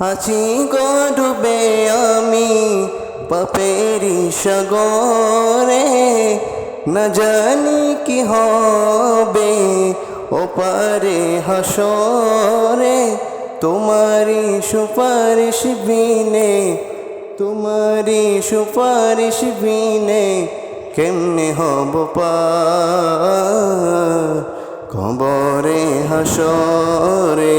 আছি গো ডুবে আমি পাপেরি সাগরে। না জানি কি হবে ওপারে হাসরে। তোমারি সুপারিশ বিনে তোমারি সুপারিশ বিনে কেমনে হব পা? কবরে হাসরে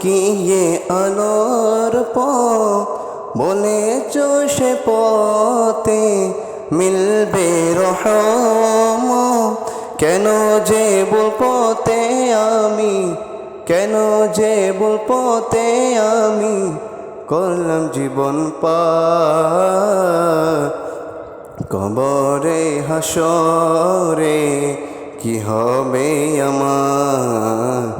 দেখিয়ে আলোর প বলেছ সে পথে মিলবে রহম। কেন যে বল পথে আমি, কেন যে বল পথে আমি করলাম জীবন পা কবরে হাসরে কি হবে আমার?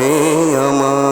হবে আমার।